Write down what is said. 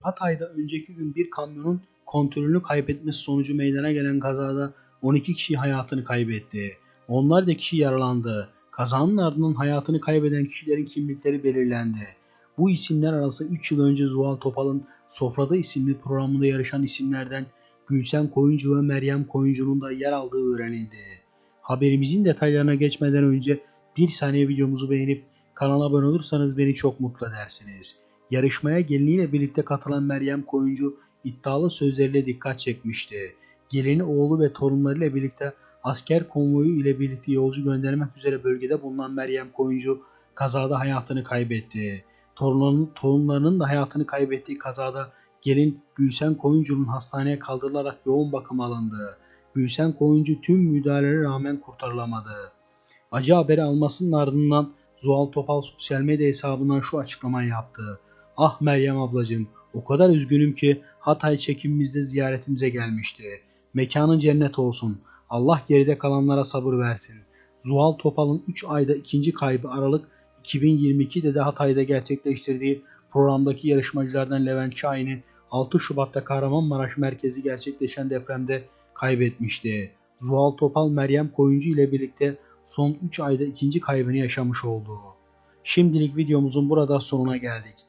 Hatay'da önceki gün bir kamyonun kontrolünü kaybetmesi sonucu meydana gelen kazada 12 kişi hayatını kaybetti. Onlarca kişi yaralandı. Kazanın ardından hayatını kaybeden kişilerin kimlikleri belirlendi. Bu isimler arasında 3 yıl önce Zuhal Topal'ın Sofrada isimli programında yarışan isimlerden Gülsen Koyuncu ve Meryem Koyuncu'nun da yer aldığı öğrenildi. Haberimizin detaylarına geçmeden önce bir saniye videomuzu beğenip kanala abone olursanız beni çok mutlu edersiniz. Yarışmaya geliniyle birlikte katılan Meryem Koyuncu iddialı sözleriyle dikkat çekmişti. Gelini oğlu ve torunlarıyla birlikte asker konvoyu ile birlikte yolcu göndermek üzere bölgede bulunan Meryem Koyuncu kazada hayatını kaybetti. Torunlarının, torunlarının da hayatını kaybettiği kazada gelin Gülsen Koyuncu'nun hastaneye kaldırılarak yoğun bakım alındı. Gülsen Koyuncu tüm müdahalelere rağmen kurtarılamadı. Acı haberi almasının ardından Zuhal Topal sosyal medya hesabından şu açıklamayı yaptı. Ah Meryem ablacığım o kadar üzgünüm ki Hatay çekimimizde ziyaretimize gelmişti. Mekanın cennet olsun. Allah geride kalanlara sabır versin. Zuhal Topal'ın 3 ayda ikinci kaybı Aralık 2022'de de Hatay'da gerçekleştirdiği programdaki yarışmacılardan Levent Şahin'i 6 Şubat'ta Kahramanmaraş merkezi gerçekleşen depremde kaybetmişti. Zuhal Topal Meryem Koyuncu ile birlikte son 3 ayda ikinci kaybını yaşamış oldu. Şimdilik videomuzun burada sonuna geldik.